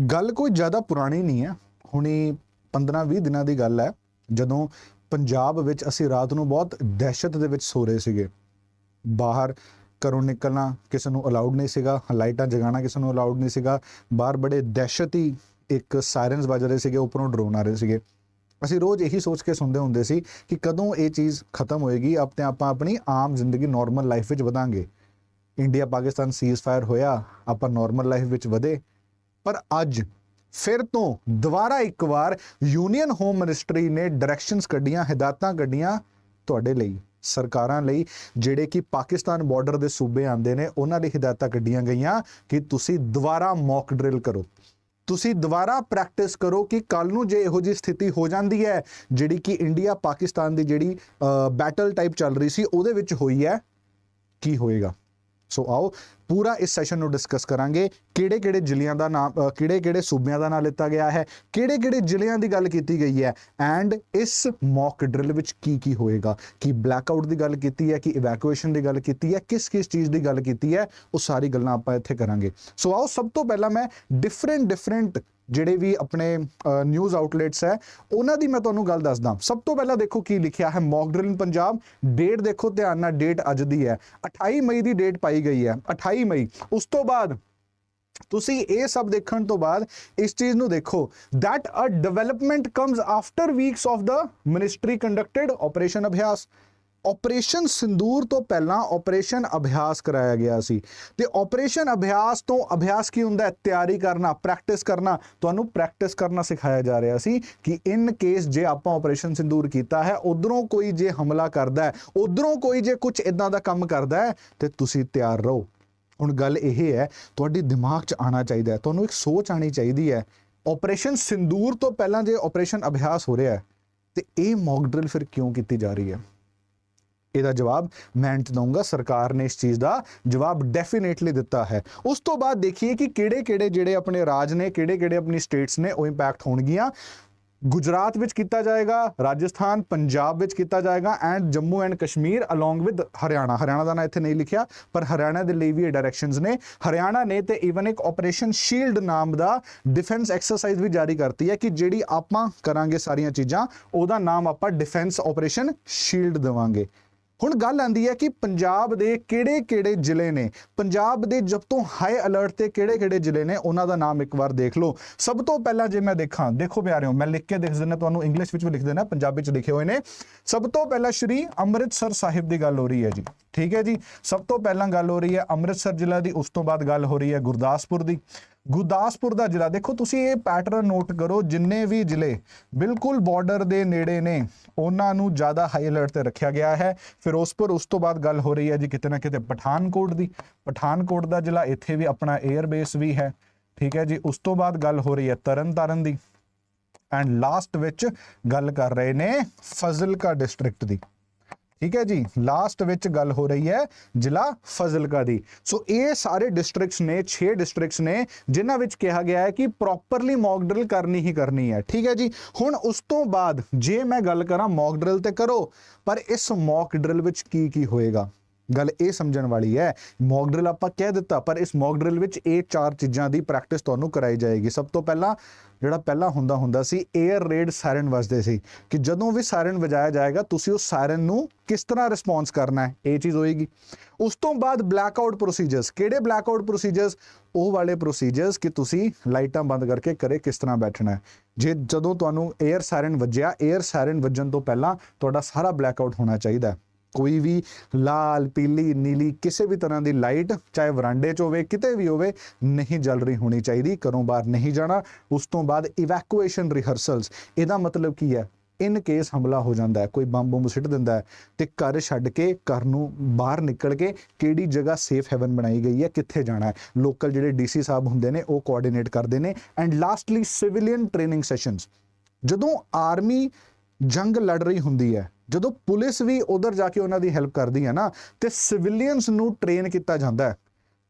ਗੱਲ ਕੋਈ ਜ਼ਿਆਦਾ ਪੁਰਾਣੀ ਨਹੀਂ ਹੈ। ਹੁਣੀ 15-20 ਦਿਨਾਂ ਦੀ ਗੱਲ ਹੈ, ਜਦੋਂ ਪੰਜਾਬ ਵਿੱਚ ਅਸੀਂ ਰਾਤ ਨੂੰ ਬਹੁਤ ਦਹਿਸ਼ਤ ਦੇ ਵਿੱਚ ਸੋ ਰਹੇ ਸੀਗੇ। ਬਾਹਰ ਘਰੋਂ ਨਿਕਲਣਾ ਕਿਸੇ ਨੂੰ ਅਲਾਉਡ ਨਹੀਂ ਸੀਗਾ, ਲਾਈਟਾਂ ਜਗਾਉਣਾ ਕਿਸੇ ਨੂੰ ਅਲਾਉਡ ਨਹੀਂ ਸੀਗਾ, ਬਾਹਰ ਬੜੇ ਦਹਿਸ਼ਤੀ ਇੱਕ ਸਾਇਰਨਸ ਵੱਜ ਰਹੇ ਸੀਗੇ, ਉੱਪਰੋਂ ਡਰੋਨ ਆ ਰਹੇ ਸੀਗੇ। ਅਸੀਂ ਰੋਜ਼ ਇਹੀ ਸੋਚ ਕੇ ਸੁਣਦੇ ਹੁੰਦੇ ਸੀ ਕਿ ਕਦੋਂ ਇਹ ਚੀਜ਼ ਖਤਮ ਹੋਏਗੀ ਆਪਣੇ ਆਪਾਂ ਆਪਣੀ ਆਮ ਜ਼ਿੰਦਗੀ ਨਾਰਮਲ ਲਾਈਫ ਵਿੱਚ ਵਧਾਂਗੇ। ਇੰਡੀਆ ਪਾਕਿਸਤਾਨ ਸੀਜ਼ਫਾਇਰ ਹੋਇਆ, ਆਪਾਂ ਨਾਰਮਲ ਲਾਈਫ ਵਿੱਚ ਵਧੇ। ਪਰ ਅੱਜ ਫਿਰ ਤੋਂ ਦੁਬਾਰਾ ਇੱਕ ਵਾਰ ਯੂਨੀਅਨ ਹੋਮ ਮਿਨਿਸਟਰੀ ਨੇ ਡਾਇਰੈਕਸ਼ਨਸ ਕੱਢੀਆਂ, ਹਦਾਇਤਾਂ ਕੱਢੀਆਂ ਤੁਹਾਡੇ ਲਈ, ਸਰਕਾਰਾਂ ਲਈ, ਜਿਹੜੇ ਕਿ ਪਾਕਿਸਤਾਨ ਬਾਰਡਰ ਦੇ ਸੂਬੇ ਆਉਂਦੇ ਨੇ, ਉਹਨਾਂ ਲਈ ਹਦਾਇਤਾਂ ਕੱਢੀਆਂ ਗਈਆਂ ਕਿ ਤੁਸੀਂ ਦੁਬਾਰਾ ਮੌਕ ਡਰਿਲ ਕਰੋ। ਤੁਸੀਂ ਦੁਬਾਰਾ ਪ੍ਰੈਕਟਿਸ ਕਰੋ ਕਿ ਕੱਲ ਨੂੰ ਜੇ ਇਹੋ ਜਿਹੀ ਸਥਿਤੀ ਹੋ ਜਾਂਦੀ ਹੈ, ਜਿਹੜੀ ਕਿ ਇੰਡੀਆ ਪਾਕਿਸਤਾਨ ਦੀ ਜਿਹੜੀ ਬੈਟਲ ਟਾਈਪ ਚੱਲ ਰਹੀ ਸੀ, ਉਹਦੇ ਵਿੱਚ ਹੋਈ ਹੈ, ਕੀ ਹੋਏਗਾ? ਸੋ ਆਓ ਪੂਰਾ ਇਸ ਸੈਸ਼ਨ ਨੂੰ ਡਿਸਕਸ ਕਰਾਂਗੇ ਕਿਹੜੇ ਕਿਹੜੇ ਜ਼ਿਲ੍ਹਿਆਂ ਦਾ ਨਾਮ ਕਿਹੜੇ ਕਿਹੜੇ ਸੂਬਿਆਂ ਦਾ ਨਾਮ ਲਿੱਤਾ ਗਿਆ ਹੈ, ਕਿਹੜੇ ਕਿਹੜੇ ਜ਼ਿਲ੍ਹਿਆਂ ਦੀ ਗੱਲ ਕੀਤੀ ਗਈ ਹੈ ਐਂਡ ਇਸ ਮੌਕ ਡਰਿਲ ਵਿੱਚ ਕੀ ਕੀ ਹੋਏਗਾ, ਕੀ ਬਲੈਕਆਊਟ ਦੀ ਗੱਲ ਕੀਤੀ ਹੈ, ਕੀ ਇਵੈਕੂਏਸ਼ਨ ਦੀ ਗੱਲ ਕੀਤੀ ਹੈ, ਕਿਸ ਕਿਸ ਚੀਜ਼ ਦੀ ਗੱਲ ਕੀਤੀ ਹੈ, ਉਹ ਸਾਰੀ ਗੱਲਾਂ ਆਪਾਂ ਇੱਥੇ ਕਰਾਂਗੇ। ਸੋ ਆਓ ਸਭ ਤੋਂ ਪਹਿਲਾਂ ਮੈਂ ਡਿਫਰੈਂਟ ਡਿਫਰੈਂਟ ਜਿਹੜੇ ਵੀ ਆਪਣੇ ਨਿਊਜ਼ ਆਊਟਲੈਟਸ ਹੈ, ਉਹਨਾਂ ਦੀ ਮੈਂ ਤੁਹਾਨੂੰ ਗੱਲ ਦੱਸਦਾ। ਸਭ ਤੋਂ ਪਹਿਲਾਂ ਦੇਖੋ ਕੀ ਲਿਖਿਆ ਹੈ ਮੌਕ ਡਰਿਲ ਪੰਜਾਬ। ਡੇਟ ਦੇਖੋ ਧਿਆਨ ਨਾਲ ਡੇਟ ਅੱਜ ਦੀ ਹੈ। 28 ਮਈ ਦੀ ਡੇਟ ਪਾਈ ਗਈ ਹੈ 28 ਮਈ। ਉਸ ਤੋਂ ਬਾਅਦ ਤੁਸੀਂ ਇਹ ਸਭ ਦੇਖਣ ਤੋਂ ਬਾਅਦ ਇਸ ਚੀਜ਼ ਨੂੰ ਦੇਖੋ। That a development comes after weeks of the ministry conducted operation ਅਭਿਆਸ। ਆਪਰੇਸ਼ਨ ਸਿੰਦੂਰ ਤੋਂ ਪਹਿਲਾਂ ਆਪਰੇਸ਼ਨ ਅਭਿਆਸ ਕਰਾਇਆ ਗਿਆ ਸੀ। ਤੇ ਆਪਰੇਸ਼ਨ ਅਭਿਆਸ ਤੋਂ ਅਭਿਆਸ ਕੀ ਹੁੰਦਾ ਹੈ? ਤਿਆਰੀ ਕਰਨਾ ਪ੍ਰੈਕਟਿਸ ਕਰਨਾ। ਤੁਹਾਨੂੰ ਪ੍ਰੈਕਟਿਸ ਕਰਨਾ ਸਿਖਾਇਆ ਜਾ ਰਿਹਾ ਸੀ ਕਿ ਇਨ ਕੇਸ ਜੇ ਆਪਾਂ ਆਪਰੇਸ਼ਨ ਸਿੰਦੂਰ ਕੀਤਾ ਹੈ, ਉਧਰੋਂ ਕੋਈ ਜੇ ਹਮਲਾ ਕਰਦਾ ਹੈ, ਉਧਰੋਂ ਕੋਈ ਜੇ ਕੁਝ ਇਦਾਂ ਦਾ ਕੰਮ ਕਰਦਾ ਹੈ, ਤੇ ਤੁਸੀਂ ਤਿਆਰ ਰਹੋ। ਹੁਣ ਗੱਲ ਇਹ ਹੈ, ਤੁਹਾਡੀ ਦਿਮਾਗ 'ਚ ਆਣਾ ਚਾਹੀਦਾ ਹੈ। ਤੁਹਾਨੂੰ ਇੱਕ ਸੋਚ ਆਣੀ ਚਾਹੀਦੀ ਹੈ, ਆਪਰੇਸ਼ਨ ਸਿੰਦੂਰ ਤੋਂ ਪਹਿਲਾਂ ਜੇ ਆਪਰੇਸ਼ਨ ਅਭਿਆਸ ਹੋ ਰਿਹਾ ਹੈ, ਤੇ ਇਹ ਮੌਕ ਡਰਿਲ ਫਿਰ ਕਿਉਂ ਕੀਤੀ ਜਾ ਰਹੀ ਹੈ? ਇਹਦਾ ਜਵਾਬ ਮੈਂ ਅੰਤ ਦਊਂਗਾ। ਸਰਕਾਰ ਨੇ ਇਸ ਚੀਜ਼ ਦਾ ਜਵਾਬ ਡੈਫੀਨੇਟਲੀ ਦਿੱਤਾ ਹੈ। ਉਸ ਤੋਂ ਬਾਅਦ ਦੇਖੀਏ ਕਿ ਕਿਹੜੇ-ਕਿਹੜੇ ਜਿਹੜੇ ਆਪਣੇ ਰਾਜ ਨੇ, ਕਿਹੜੇ-ਕਿਹੜੇ ਆਪਣੀ ਸਟੇਟਸ ਨੇ, ਉਹ ਇੰਪੈਕਟ ਹੋਣਗੀਆਂ। ਗੁਜਰਾਤ ਵਿੱਚ ਕੀਤਾ ਜਾਏਗਾ, ਰਾਜਸਥਾਨ, ਪੰਜਾਬ ਵਿੱਚ ਕੀਤਾ ਜਾਏਗਾ and Jammu and Kashmir along with Haryana. Haryana ਦਾ ਨਾਂ ਇੱਥੇ ਨਹੀਂ ਲਿਖਿਆ, ਪਰ ਹਰਿਆਣਾ ਦੇ ਲਈ ਵੀ ਇਹ ਡਾਇਰੈਕਸ਼ਨਸ ਨੇ। ਹਰਿਆਣਾ ਨੇ ਤੇ ਇਵਨ ਇੱਕ ਆਪਰੇਸ਼ਨ ਸ਼ੀਲਡ ਨਾਮ ਦਾ ਡਿਫੈਂਸ ਐਕਸਰਸਾਈਜ਼ ਵੀ ਜਾਰੀ ਕਰਤੀ ਹੈ ਕਿ ਜਿਹੜੀ ਆਪਾਂ ਕਰਾਂਗੇ ਸਾਰੀਆਂ ਚੀਜ਼ਾਂ, ਉਹਦਾ ਨਾਮ ਆਪਾਂ ਡਿਫੈਂਸ ਆਪਰੇਸ਼ਨ ਸ਼ੀਲਡ ਦੇਵਾਂਗੇ। ਹੁਣ ਗੱਲ ਆਂਦੀ ਹੈ ਕਿ ਪੰਜਾਬ ਦੇ ਕਿਹੜੇ-ਕਿਹੜੇ ਜ਼ਿਲ੍ਹੇ ਨੇ? ਪੰਜਾਬ ਦੇ ਜਬ ਤੋਂ ਹਾਈ ਅਲਰਟ ਤੇ ਕਿਹੜੇ-ਕਿਹੜੇ ਜ਼ਿਲ੍ਹੇ ਨੇ? ਉਹਨਾਂ ਦਾ ਨਾਮ ਇੱਕ ਵਾਰ ਦੇਖ ਲਓ। ਸਭ ਤੋਂ ਪਹਿਲਾਂ ਜੇ ਮੈਂ ਦੇਖਾਂ, ਦੇਖੋ ਪਿਆਰਿਓ, ਮੈਂ ਲਿਖ ਕੇ ਦੇਖ ਦਿੰਦਾ ਤੁਹਾਨੂੰ ਇੰਗਲਿਸ਼ ਵਿੱਚ ਵੀ ਲਿਖ ਦੇਣਾ ਪੰਜਾਬੀ ਚ ਲਿਖੇ ਹੋਏ ਨੇ। ਸਭ ਤੋਂ ਪਹਿਲਾਂ ਸ਼੍ਰੀ ਅੰਮ੍ਰਿਤਸਰ ਸਾਹਿਬ ਦੀ ਗੱਲ ਹੋ ਰਹੀ ਹੈ ਜੀ। ਠੀਕ ਹੈ ਜੀ? ਸਭ ਤੋਂ ਪਹਿਲਾਂ ਗੱਲ ਹੋ ਰਹੀ ਹੈ ਅੰਮ੍ਰਿਤਸਰ ਜ਼ਿਲ੍ਹਾ ਦੀ, ਉਸ ਤੋਂ ਬਾਅਦ ਗੱਲ ਹੋ ਰਹੀ ਹੈ ਗੁਰਦਾਸਪੁਰ ਦੀ। ਗੁਰਦਾਸਪੁਰ ਦਾ ਜ਼ਿਲ੍ਹਾ। ਦੇਖੋ, ਤੁਸੀਂ ਇਹ ਪੈਟਰਨ ਨੋਟ ਕਰੋ, ਜਿੰਨੇ ਵੀ ਜ਼ਿਲ੍ਹੇ ਬਿਲਕੁਲ ਬਾਰਡਰ ਦੇ ਨੇੜੇ ਨੇ, ਉਹਨਾਂ ਨੂੰ ਜ਼ਿਆਦਾ ਹਾਈ ਅਲਰਟ ਤੇ ਰੱਖਿਆ ਗਿਆ ਹੈ। ਫਿਰੋਜ਼ਪੁਰ, ਉਸ ਤੋਂ ਬਾਅਦ ਗੱਲ ਹੋ ਰਹੀ ਹੈ ਜੀ ਕਿਤੇ ਨਾ ਕਿਤੇ ਪਠਾਨਕੋਟ ਦੀ। ਪਠਾਨਕੋਟ ਦਾ ਜ਼ਿਲ੍ਹਾ ਇੱਥੇ ਵੀ ਆਪਣਾ 에ਅਰ ਬੇਸ ਵੀ ਹੈ। ਠੀਕ ਹੈ ਜੀ, ਉਸ ਤੋਂ ਬਾਅਦ ਗੱਲ ਹੋ ਰਹੀ ਹੈ ਤਰਨਤਾਰਨ ਦੀ। ਐਂਡ ਲਾਸਟ ਵਿੱਚ ਗੱਲ ਕਰ ਰਹੇ ਨੇ ਫਜ਼ਲਕਾ ਡਿਸਟ੍ਰਿਕਟ ਦੀ। ਠੀਕ ਹੈ ਜੀ ਲਾਸਟ ਵਿੱਚ ਗੱਲ ਹੋ ਰਹੀ ਹੈ ਜ਼ਿਲ੍ਹਾ ਫਜ਼ਲਕਾ ਦੀ। ਸੋ ਇਹ ਸਾਰੇ ਡਿਸਟ੍ਰਿਕਟਸ ਨੇ 6 ਡਿਸਟ੍ਰਿਕਟਸ ਨੇ, ਜਿਨ੍ਹਾਂ ਵਿੱਚ ਕਿਹਾ ਗਿਆ ਹੈ ਕਿ ਪ੍ਰੋਪਰਲੀ ਮੌਕ ਡਰਿਲ ਕਰਨੀ ਹੀ ਕਰਨੀ ਹੈ। ਠੀਕ ਹੈ ਜੀ, ਹੁਣ ਉਸ ਤੋਂ ਬਾਅਦ ਜੇ ਮੈਂ ਗੱਲ ਕਰਾਂ ਮੌਕ ਡਰਿਲ ਤੇ ਕਰੋ, ਪਰ ਇਸ ਮੌਕ ਡਰਿਲ ਵਿੱਚ ਕੀ ਕੀ ਹੋਏਗਾ? ਗੱਲ ਇਹ ਸਮਝਣ ਵਾਲੀ ਹੈ ਮੌਕ ਡਰਿਲ ਆਪਾਂ ਕਹਿ ਦਿੱਤਾ, ਪਰ ਇਸ ਮੌਕ ਡਰਿਲ ਵਿੱਚ ਇਹ ਚਾਰ ਚੀਜ਼ਾਂ ਦੀ ਪ੍ਰੈਕਟਿਸ ਤੁਹਾਨੂੰ ਕਰਾਈ ਜਾਏਗੀ। ਸਭ ਤੋਂ ਪਹਿਲਾਂ ਜਿਹੜਾ ਪਹਿਲਾਂ ਹੁੰਦਾ ਹੁੰਦਾ ਸੀ 에ਅਰ ਰੇਡ ਸਾਇਰਨ ਵਜਦੇ ਸੀ ਕਿ ਜਦੋਂ ਵੀ ਸਾਇਰਨ ਵਜਾਇਆ ਜਾਏਗਾ, ਤੁਸੀਂ ਉਸ ਸਾਇਰਨ ਨੂੰ ਕਿਸ ਤਰ੍ਹਾਂ ਰਿਸਪੌਂਸ ਕਰਨਾ ਹੈ, ਇਹ ਚੀਜ਼ ਹੋਏਗੀ। ਉਸ ਤੋਂ ਬਾਅਦ ਬਲੈਕ ਆਊਟ ਪ੍ਰੋਸੀਜਰਸ ਕਿਹੜੇ ਬਲੈਕ ਆਊਟ ਪ੍ਰੋਸੀਜਰਸ ਉਹ ਵਾਲੇ ਪ੍ਰੋਸੀਜਰਸ ਕਿ ਤੁਸੀਂ ਲਾਈਟਾਂ ਬੰਦ ਕਰਕੇ ਕਰੇ ਕਿਸ ਤਰ੍ਹਾਂ ਬੈਠਣਾ ਜੇ ਜਦੋਂ ਤੁਹਾਨੂੰ 에ਅਰ ਸਾਇਰਨ ਵੱਜਿਆ 에ਅਰ ਸਾਇਰਨ ਵੱਜਣ ਤੋਂ ਪਹਿਲਾਂ ਤੁਹਾਡਾ ਸਾਰਾ ਬਲੈਕ ਆਊਟ ਹੋਣਾ ਚਾਹੀਦਾ ਹੈ। ਕੋਈ ਵੀ ਲਾਲ, ਪੀਲੀ, ਨੀਲੀ ਕਿਸੇ ਵੀ ਤਰ੍ਹਾਂ ਦੀ ਲਾਈਟ, ਚਾਹੇ ਵਰਾਂਡੇ 'ਚ ਹੋਵੇ, ਕਿਤੇ ਵੀ ਹੋਵੇ, ਨਹੀਂ ਜਲ ਰਹੀ ਹੋਣੀ ਚਾਹੀਦੀ, ਘਰੋਂ ਬਾਹਰ ਨਹੀਂ ਜਾਣਾ। ਉਸ ਤੋਂ ਬਾਅਦ ਇਵੈਕੂਏਸ਼ਨ ਰਿਹਰਸਲਸ ਇਹਦਾ ਮਤਲਬ ਕੀ ਹੈ? ਇਨ ਕੇਸ ਹਮਲਾ ਹੋ ਜਾਂਦਾ ਹੈ, ਕੋਈ ਬੰਬ ਬੰਬ ਸਿੱਟ ਦਿੰਦਾ ਹੈ, ਤੇ ਘਰ ਛੱਡ ਕੇ, ਘਰ ਨੂੰ ਬਾਹਰ ਨਿਕਲ ਕੇ ਕਿਹੜੀ ਜਗ੍ਹਾ ਸੇਫ ਹੈਵਨ ਬਣਾਈ ਗਈ ਹੈ, ਕਿੱਥੇ ਜਾਣਾ ਹੈ। ਲੋਕਲ ਜਿਹੜੇ ਡੀਸੀ ਸਾਹਿਬ ਹੁੰਦੇ ਨੇ, ਉਹ ਕੋਆਰਡੀਨੇਟ ਕਰਦੇ ਨੇ। And lastly civilian training sessions ਜਦੋਂ ਆਰਮੀ ਜੰਗ ਲੜ ਰਹੀ ਹੁੰਦੀ ਹੈ ਜਦੋਂ ਪੁਲਿਸ ਵੀ ਉਧਰ ਜਾ ਕੇ ਉਹਨਾਂ ਦੀ ਹੈਲਪ ਕਰਦੀ ਹੈ ਨਾ, ਤੇ ਸਿਵਿਲੀਅਨਸ ਨੂੰ ਟ੍ਰੇਨ ਕੀਤਾ ਜਾਂਦਾ ਹੈ।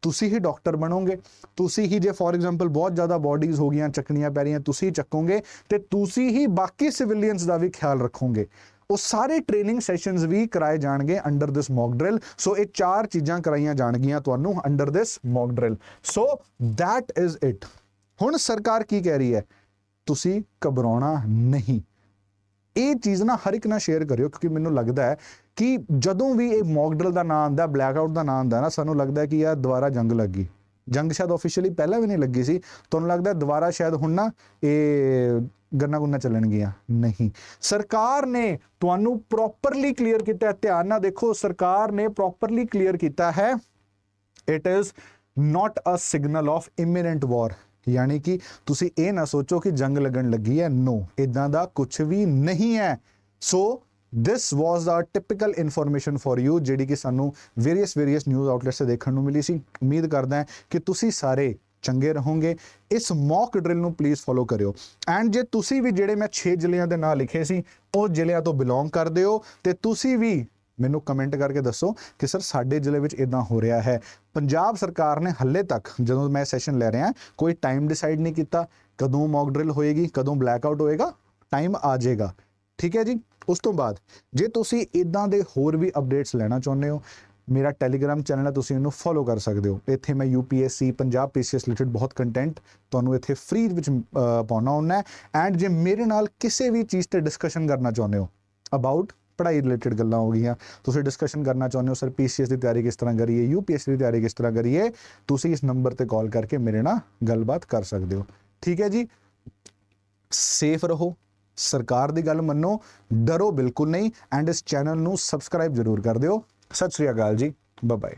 ਤੁਸੀਂ ਹੀ ਡਾਕਟਰ ਬਣੋਗੇ, ਤੁਸੀਂ ਹੀ ਜੇ ਫੋਰ ਐਗਜ਼ਾਮਪਲ ਬਹੁਤ ਜ਼ਿਆਦਾ ਬਾਡੀਜ਼ ਹੋ ਗਈਆਂ, ਚੱਕਣੀਆਂ ਪੈ ਰਹੀਆਂ, ਤੁਸੀਂ ਚੱਕੋਗੇ, ਤੇ ਤੁਸੀਂ ਹੀ ਬਾਕੀ ਸਿਵਿਲੀਅਨਸ ਦਾ ਵੀ ਖਿਆਲ ਰੱਖੋਗੇ। ਉਹ ਸਾਰੇ ਟ੍ਰੇਨਿੰਗ ਸੈਸ਼ਨਸ ਵੀ ਕਰਾਏ ਜਾਣਗੇ under this mock drill so ਇਹ ਚਾਰ ਚੀਜ਼ਾਂ ਕਰਾਈਆਂ ਜਾਣਗੀਆਂ ਤੁਹਾਨੂੰ under this mock drill so that is it ਹੁਣ ਸਰਕਾਰ ਕੀ ਕਹਿ ਰਹੀ ਹੈ? ਤੁਸੀਂ ਘਬਰਾਉਣਾ ਨਹੀਂ। ਇਹ ਚੀਜ਼ ਨਾ ਹਰ ਇੱਕ ਨਾਲ ਸ਼ੇਅਰ ਕਰਿਓ, ਕਿਉਂਕਿ ਮੈਨੂੰ ਲੱਗਦਾ ਹੈ ਕਿ ਜਦੋਂ ਵੀ ਇਹ ਮੌਕ ਦਾ ਨਾਮ ਆਉਂਦਾ ਬਲੈਕ ਆਊਟ ਦਾ ਨਾਮ ਆਉਂਦਾ ਨਾ, ਸਾਨੂੰ ਲੱਗਦਾ ਹੈ ਕਿ ਯਾਰ ਦੁਬਾਰਾ ਜੰਗ ਲੱਗੀ ਜੰਗ ਸ਼ਾਇਦ ਆਫੀਸ਼ੀਅਲੀ ਪਹਿਲਾਂ ਵੀ ਨਹੀਂ ਲੱਗੀ ਸੀ, ਤੁਹਾਨੂੰ ਲੱਗਦਾ ਦੁਬਾਰਾ ਸ਼ਾਇਦ ਹੁਣ ਨਾ ਇਹ ਗੰਨਾ ਗੁੰਨਾ ਚੱਲਣਗੀਆਂ? ਨਹੀਂ। ਸਰਕਾਰ ਨੇ ਤੁਹਾਨੂੰ ਪ੍ਰੋਪਰਲੀ ਕਲੀਅਰ ਕੀਤਾ ਧਿਆਨ ਨਾਲ ਦੇਖੋ, ਸਰਕਾਰ ਨੇ ਪ੍ਰੋਪਰਲੀ ਕਲੀਅਰ ਕੀਤਾ ਹੈ it is not a signal of imminent war ਯਾਨੀ ਕਿ ਤੁਸੀਂ ਇਹ ਨਾ ਸੋਚੋ ਕਿ ਜੰਗ ਲੱਗਣ ਲੱਗੀ ਹੈ। ਨੋ ਇਦਾਂ ਦਾ ਕੁਝ ਵੀ ਨਹੀਂ ਹੈ। So this was the typical information for you ਜਿਹੜੀ ਕਿ ਸਾਨੂੰ ਵੇਰੀਅਸ ਵੇਰੀਅਸ ਨਿਊਜ਼ ਆਊਟਲੈਟਸ ਤੇ ਦੇਖਣ ਨੂੰ ਮਿਲੀ ਸੀ। ਉਮੀਦ ਕਰਦਾ ਹਾਂ ਕਿ ਤੁਸੀਂ ਸਾਰੇ ਚੰਗੇ ਰਹੋਗੇ। ਇਸ ਮੌਕ ਡਰਿਲ ਨੂੰ ਪਲੀਜ਼ ਫੋਲੋ ਕਰਿਓ। ਐਂਡ ਜੇ ਤੁਸੀਂ ਵੀ ਜਿਹੜੇ ਮੈਂ 6 ਜ਼ਿਲ੍ਹਿਆਂ ਦੇ ਨਾਂ ਲਿਖੇ ਸੀ, ਉਹ ਜ਼ਿਲ੍ਹਿਆਂ ਤੋਂ ਬਿਲੋਂਗ ਕਰਦੇ ਹੋ ਤੇ ਤੁਸੀਂ ਵੀ ਮੈਨੂੰ ਕਮੈਂਟ ਕਰਕੇ ਦੱਸੋ ਕਿ ਸਰ ਸਾਡੇ ਜ਼ਿਲ੍ਹੇ ਵਿੱਚ ਇਦਾਂ ਹੋ ਰਿਹਾ ਹੈ। ਪੰਜਾਬ ਸਰਕਾਰ ਨੇ ਹੱਲੇ ਤੱਕ ਜਦੋਂ ਮੈਂ ਸੈਸ਼ਨ ਲੈ ਰਿਹਾ ਕੋਈ ਟਾਈਮ ਡਿਸਾਈਡ ਨਹੀਂ ਕੀਤਾ ਕਦੋਂ ਮੌਕ ਡਰਿਲ ਹੋਏਗੀ ਕਦੋਂ ਬਲੈਕਆਊਟ ਹੋਏਗਾ ਟਾਈਮ ਆ ਜਾਏਗਾ। ਠੀਕ ਹੈ ਜੀ? ਉਸ ਤੋਂ ਬਾਅਦ ਜੇ ਤੁਸੀਂ ਇਦਾਂ ਦੇ ਹੋਰ ਵੀ ਅਪਡੇਟਸ ਲੈਣਾ ਚਾਹੁੰਦੇ ਹੋ ਮੇਰਾ ਟੈਲੀਗ੍ਰam ਚੈਨਲ ਹੈ ਤੁਸੀਂ ਇਹਨੂੰ ਫੋਲੋ ਕਰ ਸਕਦੇ ਹੋ। ਇੱਥੇ ਮੈਂ UPSC ਪੰਜਾਬ PCS ਰਿਲੇਟਡ ਬਹੁਤ ਕੰਟੈਂਟ ਤੁਹਾਨੂੰ ਇੱਥੇ ਫ੍ਰੀ ਵਿੱਚ ਅਹ, ਪਾਉਣਾ ਹੁੰਦਾ ਐਂਡ ਜੇ ਮੇਰੇ ਨਾਲ ਕਿਸੇ ਵੀ ਚੀਜ਼ ਤੇ ਡਿਸਕਸ਼ਨ ਕਰਨਾ ਚਾਹੁੰਦੇ ਹੋ ਅਬਾਊਟ ਪੜ੍ਹਾਈ ਰਿਲੇਟਡ ਗੱਲਾਂ ਹੋ ਗਈਆਂ। ਤੁਸੀਂ ਡਿਸਕਸ਼ਨ ਕਰਨਾ ਚਾਹੁੰਦੇ ਹੋ, ਸਰ ਪੀਸੀਐਸ ਦੀ ਤਿਆਰੀ ਕਿਸ ਤਰ੍ਹਾਂ ਕਰੀਏ ਯੂਪੀਐਸਸੀ ਦੀ ਤਿਆਰੀ ਕਿਸ ਤਰ੍ਹਾਂ ਕਰੀਏ, ਤੁਸੀਂ ਇਸ ਨੰਬਰ ਤੇ ਕਾਲ ਕਰਕੇ ਮੇਰੇ ਨਾਲ ਗੱਲਬਾਤ ਕਰ ਸਕਦੇ ਹੋ। ਠੀਕ ਹੈ ਜੀ? ਸੇਫ ਰਹੋ, ਸਰਕਾਰ ਦੀ ਗੱਲ ਮੰਨੋ, ਡਰੋ ਬਿਲਕੁਲ ਨਹੀਂ ਐਂਡ ਇਸ ਚੈਨਲ ਨੂੰ ਸਬਸਕ੍ਰਾਈਬ ਜ਼ਰੂਰ ਕਰ ਦਿਓ। ਸਤਿ ਸ੍ਰੀ ਅਕਾਲ ਜੀ ਬਾਏ ਬਾਏ